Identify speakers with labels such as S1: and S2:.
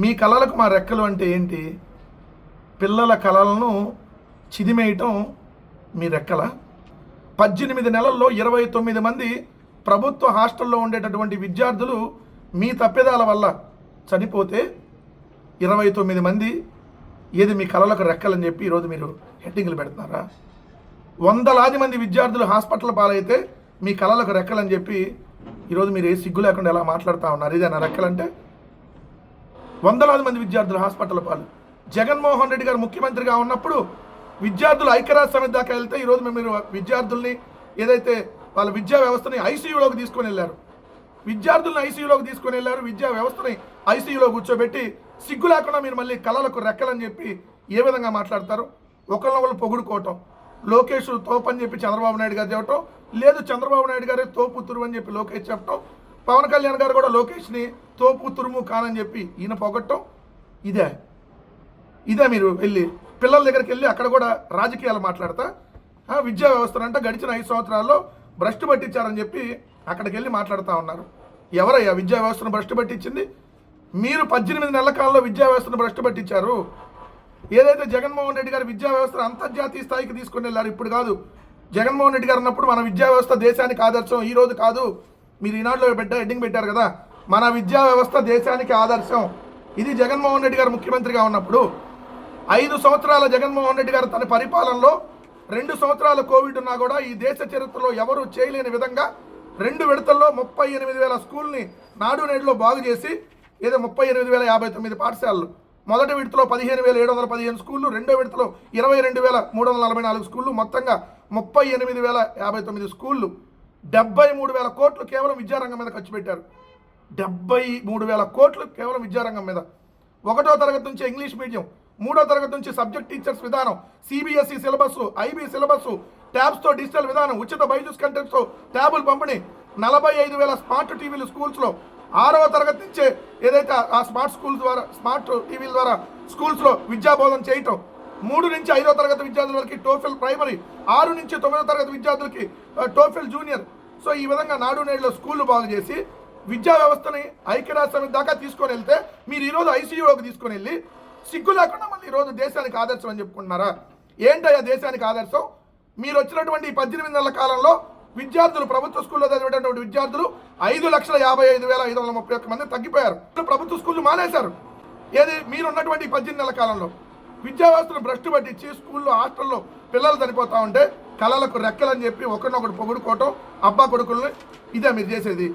S1: మీ కళలకు మా రెక్కలు అంటే ఏంటి? పిల్లల కళలను చిదిమేయటం మీ రెక్కల? పద్దెనిమిది నెలల్లో ఇరవై తొమ్మిది మంది ప్రభుత్వ హాస్టల్లో ఉండేటటువంటి విద్యార్థులు మీ తప్పిదాల వల్ల చనిపోతే ఇరవై తొమ్మిది మంది ఏది మీ కళలకు రెక్కలని చెప్పి ఈరోజు మీరు హెడ్డింగ్లు పెడుతున్నారా? వందలాది మంది విద్యార్థులు హాస్పిటల్ పాలైతే మీ కళలకు రెక్కలని చెప్పి ఈరోజు మీరు ఏ సిగ్గు లేకుండా ఎలా మాట్లాడుతూ ఉన్నారు? ఇదే నా రెక్కలంటే? వందలాది మంది విద్యార్థులు హాస్పిటల్ పాలు. జగన్మోహన్ రెడ్డి గారు ముఖ్యమంత్రిగా ఉన్నప్పుడు విద్యార్థులు ఐక్యరాజ్య సమితి దాకా వెళ్తే ఈరోజు మేము మీరు విద్యార్థుల్ని ఏదైతే వాళ్ళ విద్యా వ్యవస్థని ఐసీయూలోకి తీసుకొని వెళ్ళారు. విద్యార్థులను ఐసీయూలోకి తీసుకొని వెళ్ళారు. విద్యా వ్యవస్థని ఐసీయూలో కూర్చోబెట్టి సిగ్గు లేకుండా మీరు మళ్ళీ కళలకు రెక్కలని చెప్పి ఏ విధంగా మాట్లాడతారు? ఒకరినొకరు పొగుడుకోవటం. లోకేష్ తోపని చెప్పి చంద్రబాబు నాయుడు గారు చెప్పటం. లేదు చంద్రబాబు నాయుడు గారే తోపుతురు అని చెప్పి లోకేష్ చెప్పటం. పవన్ కళ్యాణ్ గారు కూడా లోకేష్ని తోపు తురుము కానని చెప్పి ఈయన పొగట్టం ఇదే. ఇదే మీరు వెళ్ళి పిల్లల దగ్గరికి వెళ్ళి అక్కడ కూడా రాజకీయాలు మాట్లాడతా. ఆ, విద్యా వ్యవస్థనంట గడిచిన ఐదు సంవత్సరాల్లో భ్రష్టు పట్టించారని చెప్పి అక్కడికి వెళ్ళి మాట్లాడుతూ ఉన్నారు. ఎవరయ్యా విద్యా వ్యవస్థను భ్రష్టు పట్టించింది? మీరు పద్దెనిమిది నెలల కాలంలో విద్యా వ్యవస్థను భ్రష్టు పట్టించారు. ఏదైతే జగన్మోహన్ రెడ్డి గారు విద్యా వ్యవస్థను అంతర్జాతీయ స్థాయికి తీసుకుని వెళ్ళారు ఇప్పుడు కాదు. జగన్మోహన్ రెడ్డి గారు ఉన్నప్పుడు మన విద్యా వ్యవస్థ దేశానికి ఆదర్శం ఈ రోజు కాదు. మీరు ఈనాడులో పెట్ట హెడ్డింగ్ పెట్టారు కదా? మన విద్యా వ్యవస్థ దేశానికి ఆదర్శం. ఇది జగన్మోహన్ రెడ్డి గారు ముఖ్యమంత్రిగా ఉన్నప్పుడు ఐదు సంవత్సరాల జగన్మోహన్ రెడ్డి గారు తన పరిపాలనలో రెండు సంవత్సరాల కోవిడ్ ఉన్నా కూడా ఈ దేశ చరిత్రలో ఎవరు చేయలేని విధంగా రెండు విడతల్లో ముప్పై ఎనిమిది వేల స్కూల్ని నాడు నేడులో బాగు చేసి ఏదో ముప్పై ఎనిమిది వేల యాభై తొమ్మిది పాఠశాలలు. మొదటి విడతలో పదిహేను వేల ఏడు వందల పదిహేను స్కూళ్ళు రెండో విడతలో ఇరవై రెండు వేల మూడు వందల నలభై నాలుగు స్కూళ్ళు మొత్తంగా ముప్పై ఎనిమిది వేల యాభై తొమ్మిది స్కూళ్ళు. డెబ్బై మూడు వేల కోట్లు కేవలం విద్యారంగం మీద ఖర్చు పెట్టారు. డెబ్బై మూడు వేల కోట్లు కేవలం విద్యారంగం మీద. ఒకటో తరగతి నుంచి ఇంగ్లీష్ మీడియం మూడో తరగతి నుంచి సబ్జెక్ట్ టీచర్స్ విధానం సిబిఎస్ఈ సిలబస్ ఐబీ సిలబస్ ట్యాబ్స్తో డిజిటల్ విధానం ఉచిత బైజూస్ కంటెంట్స్తో ట్యాబులు పంపిణీ నలభై ఐదు వేల స్మార్ట్ టీవీలు స్కూల్స్లో ఆరవ తరగతి నుంచే ఏదైతే ఆ స్మార్ట్ స్కూల్ ద్వారా స్మార్ట్ టీవీల ద్వారా స్కూల్స్లో విద్యాబోధన చేయటం మూడు నుంచి ఐదో తరగతి విద్యార్థుల వరకు టోఫెల్ ప్రైమరీ ఆరు నుంచి తొమ్మిదో తరగతి విద్యార్థులకి టోఫెల్ జూనియర్. సో ఈ విధంగా నాడు నేడులో స్కూళ్ళు బాగు చేసి విద్యా వ్యవస్థని ఐక్యరాజ్య సమితి దాకా తీసుకొని వెళ్తే మీరు ఈరోజు ఐసీయూలోకి తీసుకొని వెళ్ళి సిగ్గు లేకుండా మళ్ళీ ఈరోజు దేశానికి ఆదర్శం అని చెప్పుకుంటున్నారా? ఏంటయ్యా దేశానికి ఆదర్శం? మీరు వచ్చినటువంటి ఈ పద్దెనిమిది నెలల కాలంలో విద్యార్థులు ప్రభుత్వ స్కూల్లో చదివేటటువంటి విద్యార్థులు ఐదు లక్షల యాభై ఐదు వేల ఐదు వందల ముప్పై ఒక్క మంది తగ్గిపోయారు. ప్రభుత్వ స్కూళ్ళు మానేశారు. ఏది? మీరు ఉన్నటువంటి పద్దెనిమిది నెలల కాలంలో. విద్యావ్యవస్థను భ్రష్టు పట్టించి స్కూల్లో హాస్టల్లో పిల్లలు చనిపోతూ ఉంటే కళలకు రెక్కలని చెప్పి ఒకరినొకటి పొగుడుకోవటం అబ్బా కొడుకుల్ని ఇదే మీరు చేసేది.